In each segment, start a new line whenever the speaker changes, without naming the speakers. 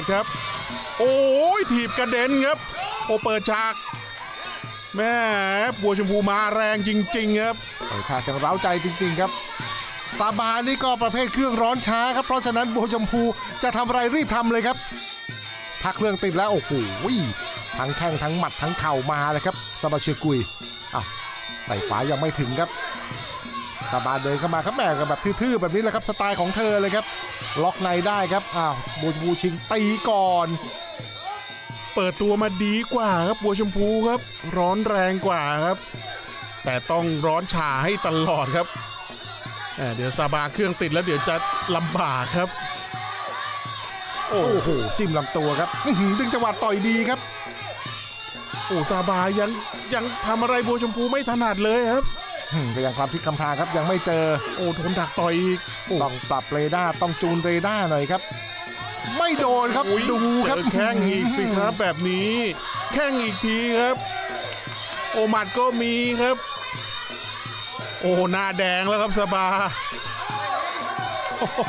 ดครับ โอ้ยถีบกระเด็นครับ โอเปิดฉากแม่บัวชมพูมาแรงจริง ๆ ครับ
เปิดฉากจังเร้าใจจริง ๆ ครับซาบานี่ก็ประเภทเครื่องร้อนช้าครับ เพราะฉะนั้นบัวชมพูจะทำอะไรรีบทำเลยครับ พักเครื่องติดแล้ว โอ้โหทั้งแข้งทั้งหมัดทั้งเข่ามาเลยครับซาบาเชียกุยอะไต่ขวายังไม่ถึงครับ ซาบาเดินเข้ามาครับแม่กับแบบทื่อๆแบบนี้แหละครับสไตล์ของเธอเลยครับ ล็อกในได้ครับอ้าวบัวชมพูชิงตีก่อน
เปิดตัวมาดีกว่าครับบัวชมพูครับ ร้อนแรงกว่าครับ แต่ต้องร้อนฉาให้ตลอดครับเอ่อเดี๋ยวซาบาเครื่องติดแล้วเดี๋ยวจะลำบากครับ โอ้
โอ้โหจิ้มลำตัวครับอื้อหือดึงจังหวะต่อยดีครับ
โอ้ซาบายังยังทำอะไรบัวชมพูไม่ถนัดเลยครับ
อืม ก็ยังคลำพลิกคำทางครับยังไม่เจอ
โอ้โดนดักต่อยอีกโอ้
ต้องปรับเรดาร์ต้องจูนเรดาร์หน่อยครับ ไม่โดนครับ
อุ๊ย
ดูครับ
เจอแข้งอีกสิครับแบบนี้แข้งอีกทีครับ โอหมัดก็มีครับ โอ้หน้าแดงแล้วครับสบาโอ้โห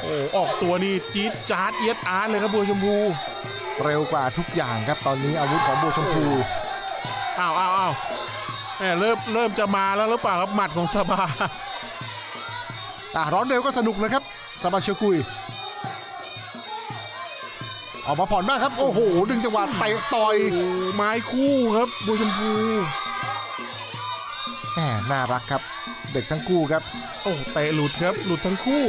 โอ้ออกตัวนี่จี๊ดจ๊าดเอียดอาร์ตเลยครับบัวชมพู
เร็วกว่าทุกอย่างครับตอนนี้อาวุธของโบวชมพู
อ้าวอ้าวอ้าวแหม เริ่มเริ่มจะมาแล้วหรือเปล่าครับหมัดของสบา
อะร้อนเร็วก็สนุกนะครับซาบาเชียกุย ออกมาผ่อนบ้างครับ โอ้โห ดึงจังหวะเตะต่อย
โอ้ไม้คู่ครับบัวชมพู
แหมน่ารักครับ เด็กทั้งคู่ครับ
โอ้เตะหลุดครับ หลุดทั้งคู่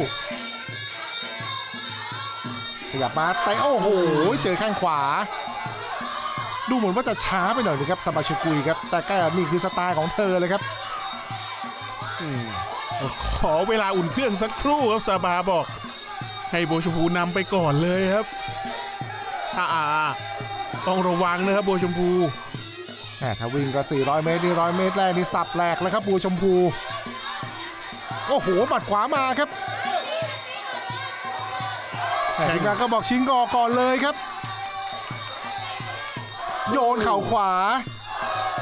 ขยับมาเตะโอ้โห เจอข้างขวา ดูเหมือนว่าจะช้าไปหน่อยนะครับซาบาเชียกุยครับ แต่ก็นี่คือสไตล์ของเธอเลยครับ
อืมขอเวลาอุ่นเครื่องสักครู่ครับซาบาบอก ให้โบวชมพูนำไปก่อนเลยครับอ่าอ่าอ่าต้องระวังนะครับโบวชมพู
แหมถ้าวิ่งก็ 400 เมตรนี่100เมตรแรกนี่สับแหลกแล้วครับบัวชมพูโอ้โหหมัดขวามาครับแต่ทีมงานก็บอกชิงกอก่อนเลยครับ โยนเข่าขวา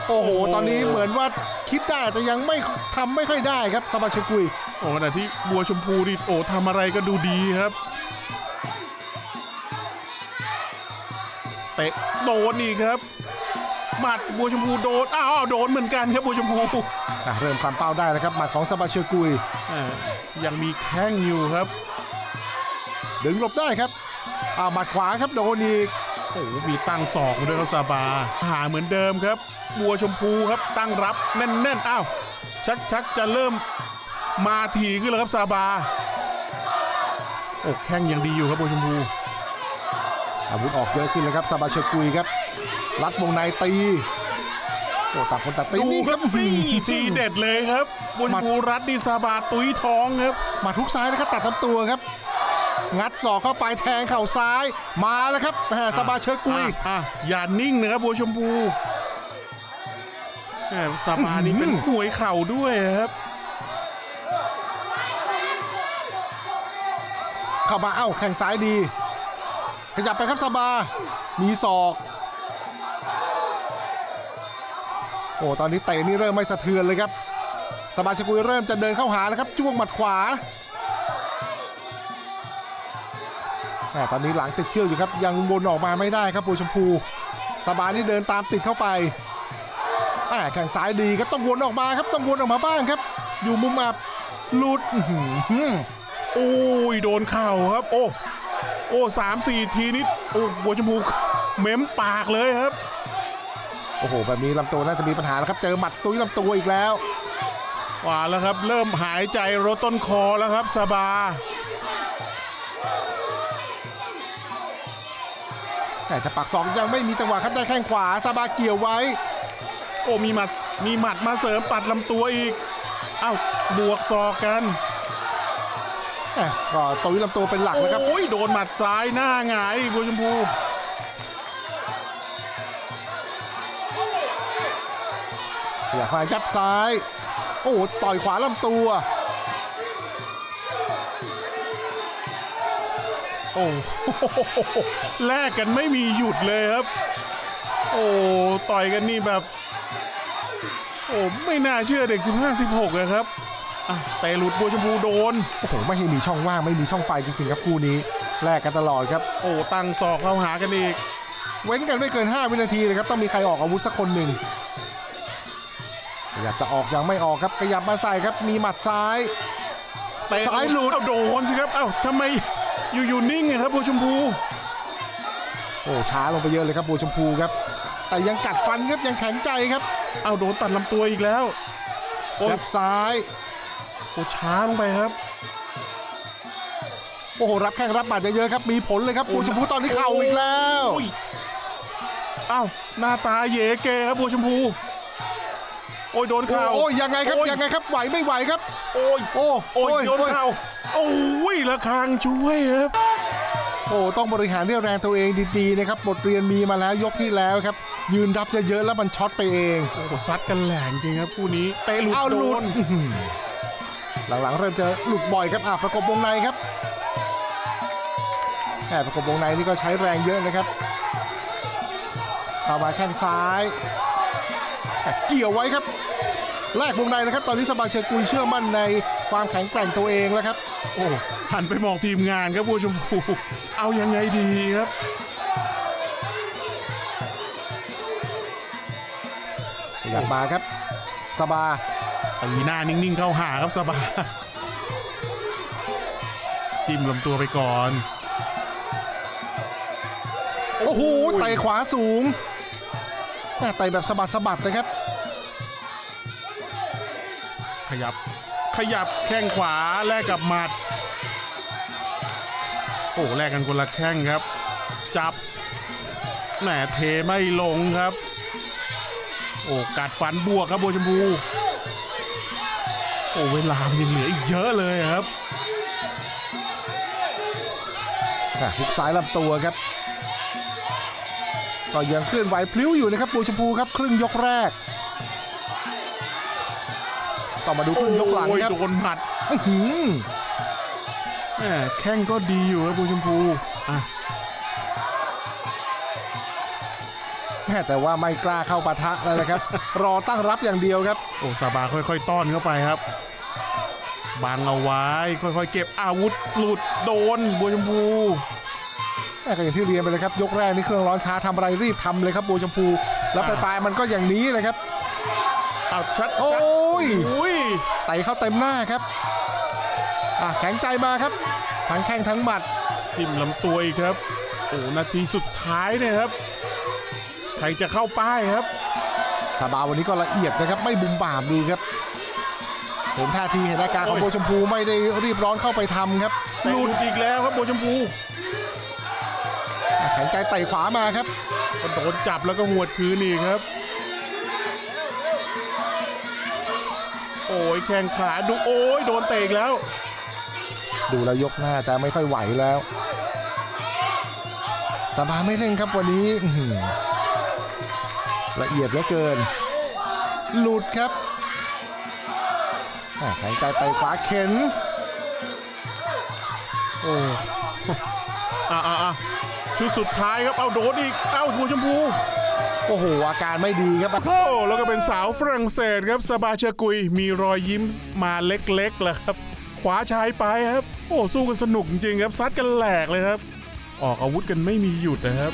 โอ้โห ตอนนี้เหมือนว่าคิดได้แต่ยังไม่ทำไม่ค่อยได้ครับสบาเชกุย
โอ้ขณะที่บัวชมพูนี่โอ้ทำอะไรก็ดูดีครับเตะโดนอีกครับหมัดบัวชมพูโดนอ้าวโดนเหมือนกันครับบัวชมพู
อะเริ่มคลำเป้าได้แล้วครับหมัดของสบาเชกุย
อ่ายังมีแข้งอยู่ครับ
ดึงหลบได้ครับอ่าหมัดขวาครับโดนอีก
โอ้โหมีตั้งศอกมาด้วยครับซาบา หาเหมือนเดิมครับ บัวชมพูครับตั้งรับแน่นๆอ้าวชักชักจะเริ่มมาทีขึ้นแล้วครับซาบาโอ้แข้งยังดีอยู่ครับบัวชมพู
อาวุธออกเยอะขึ้นเลยครับซาบาเชกุยครับรัดวงในตีโอ้ต่างคนต่างตี
ดู
นี่
ค
ค
รั
รั
บบนี่ทีเด็ดเลยครับบัวชมพูรัดดีซาบาตุ้ยท้องครับ
หมาทุกซ้ายนะครับตัดลำตัวครับ งัดศอกเข้าไปแทงเข่าซ้าย มาแล้วครับแหมซาบาเชกุย
อะอะอย่านิ่งนะครับบัวชมพูแหมซาบานี่เป็นมวยเข่าด้วยครับ
เข้ามาเอ้าแข่งซ้ายดี ขยับไปครับซาบา มีศอก โอ้ตอนนี้เตะนี่เริ่มไม่สะเทือนเลยครับซาบาเชกุยเริ่มจะเดินเข้าหาแล้วครับจ้วงหมัดขวา ตอนนี้หลังติดเชือกอยู่ครับ ยังวนออกมาไม่ได้ครับปูชมพูซาบานี่เดินตามติดเข้าไปแหมแข่งซ้ายดีครับต้องวนออกมาครับต้องวนออกมาบ้างครับ อยู่มุมอับหลุดอื้อหือ
โอ้ยโดนเข่าครับ โอ้โอ้สามสี่ทีนี้โอ้บัวชมพูเม้มปากเลยครับ
โอ้โหแบบนี้ลำตัวน่าจะมีปัญหาแล้วครับ เจอหมัดตุ้ยลำตัวอีกแล้ว
ว่าแล้วครับ เริ่มหายใจรถต้นคอแล้วครับสบา
แต่ถ้าปักสองยังไม่มีจังหวะครับได้แข้งขวาซาบาเกี่ยวไว้
โอ้มีหมัดมีหมัดมาเสริมปัดลำตัวอีกเอ้าบวกศอกกัน
แหม่ก็ตุ้ยลำตัวเป็นหลักนะครับ
โอ้ยโดนหมัดซ้ายหน้าหงายอีกบัวชมพู
อยากมายับซ้าย โอ้โหต่อยขวาลำตัว
โอ้โหแลกกันไม่มีหยุดเลยครับ โอ้ต่อยกันนี่แบบ โอ้ไม่น่าเชื่อเด็ก 15 16อะครับอะแต่หลุดบัวชมพูโดน
โอ้โหไม่ให้มีช่องว่างไม่มีช่องไฟจริงๆครับคู่นี้แลกกันตลอดครับ
โอ้ตั้งศอกเข้าหากันอีก
เว้นกันไม่เกิน 5 วินาทีเลยครับต้องมีใครออกอาวุธสักคนหนึ่งขยับจะออกยังไม่ออกครับขยับมาใส่ครับมีหมัดซ้าย
เตะ
ซ้ายหลุด
เอ้าโดนสิครับเอ้าทำไม อยู่ๆนิ่งอะครับบัวชมพู
โอ้ช้าลงไปเยอะเลยครับบัวชมพูครับ แต่ยังกัดฟันครับยังแข็งใจครับ
เอ้าโดนตัดลำตัวอีกแล้วโอ้ย
แลบซ้าย
โอ้ช้าลงไปครับ
โอ้โหรับแข้งรับหมัดเยอะๆครับมีผลเลยครับบัวชมพูตอนนี้เข่าอีกแล้ว
โอ้ยเอ้าหน้าตาเหยเกครับบัวชมพู โอ้ยโดนเข่า
โอ้ยยังไงครับ
โอ้ย
ยังไงครับไหวไม่ไหวครับ
โอ้ย
โอ้
โอ้ยโดน
โอ้ย
เข่าโอ้ยระฆังช่วยครับ
โอ้ต้องบริหารเรี่ยวแรงตัวเองดีๆนะครับบทเรียนมีมาแล้วยกที่แล้วครับ ยืนรับเยอะๆแล้วมันช็อตไปเอง
โอ้โหซัดกันแหลงจริงครับคู่นี้เตะหลุด
เอาห
โด
ลุด
น
อื้อหือหลังๆเริ่มจะหลุดบ่อยครับอะประกบวงในครับแอบประกบวงในนี่ก็ใช้แรงเยอะนะครับเข้ามาแข้งซ้ายแต่ เกี่ยวไว้ครับแลกวงในนะครับ ตอนนี้สบายเชยกุยเชื่อมั่นในความแข็งแกร่งตัวเองแล้วครับ
โอ้หันไปมองทีมงานครับบัวชมพูเอายังไงดีครับ
ขยับมาครับ สบา
ตีหน้านิ่งๆเข้าหาครับสบายจิ้มลำตัวไปก่อน
โอ้โหเตะขวาสูงแม่ เตะแบบสะบัดสะบัดนะครับ
ขยับขยับแข้งขวาแลกกับหมัด โอ้แลกกันคนละแข้งครับ จับแหมเทไม่ลงครับ โอ้กัดฟันบวกครับบัวชมพูโอ้เวลามันยังเหลืออีกเยอะเลยครับ
อะหุกซ้ายลำตัวครับ ก็ยังเคลื่อนไหวพลิ้วอยู่นะครับปูชมพูครับครึ่งยกแรกต่อมาดูครึ่งยกหลัง
โอ้ย
ครับ
โดนหมัด
อื้อหือ
แหมแข้งก็ดีอยู่ครับบัวชมพูอะ
แม่แต่ว่าไม่กล้าเข้าปะทะแล้วนะครับ รอตั้งรับอย่างเดียวครับ
โอ้ซาบาค่อย ๆ ต้อนเข้าไปครับบังเอาไว้ค่อยๆ เก็บอาวุธหลุดโดนบัวชมพู
แม่ ก็อย่างที่เรียนไปเลยครับยกแรกนี่เครื่องร้อนช้าทำอะไรรีบทำเลยครับปูชมพู แล้วป
อ่า
ลายๆมันก็อย่างนี้เลยครับ
เอาชัด
โอ้
ชัด
ย
อุ้ย
ไต่เข้าเต็มหน้าครับอะแข็งใจมาครับทั้งแข้งทั้งหมัด
จิ้มลำตัวอีกครับโอ้นาทีสุดท้ายเนี่ยครับใครจะเข้าป้ายครับ
ซาบาวันนี้ก็ละเอียดนะครับไม่บุมบามดูครับเห็นท่าทีเห็นอาการของ
โอ้ย
โบชมพูไม่ได้รีบร้อนเข้าไปทำครับ
หลุดอีกแล้วครับบัวชมพู
อะ แข็งใจไต่ขวามาครับ
ก็โดนจับแล้วก็หวดคืนอีกครับ โอ้ยแข้งขาดูโอ้ยโดนเตะอีกแล้ว
ดูแล้วยกหน้าจะไม่ค่อยไหวแล้วซาบาไม่เล่นครับวันนี้อื้อหือละเอียดเหลือเกิน หลุดครับอะแข็งใจไต่ขวาเข็น
โอ้อะอะอะ ชุดสุดท้ายครับเอาโดนอีกเอ้าบัวชมพู
โอ้โหอาการไม่ดีครับ
โอ้แล้วก็เป็นสาวฝรั่งเศสครับสบาเชกุยมีรอยยิ้มมาเล็กๆแหละครับขวาชายไปครับ โอ้สู้กันสนุกจริงๆครับซัดกันแหลกเลยครับ ออกอาวุธกันไม่มีหยุดนะครับ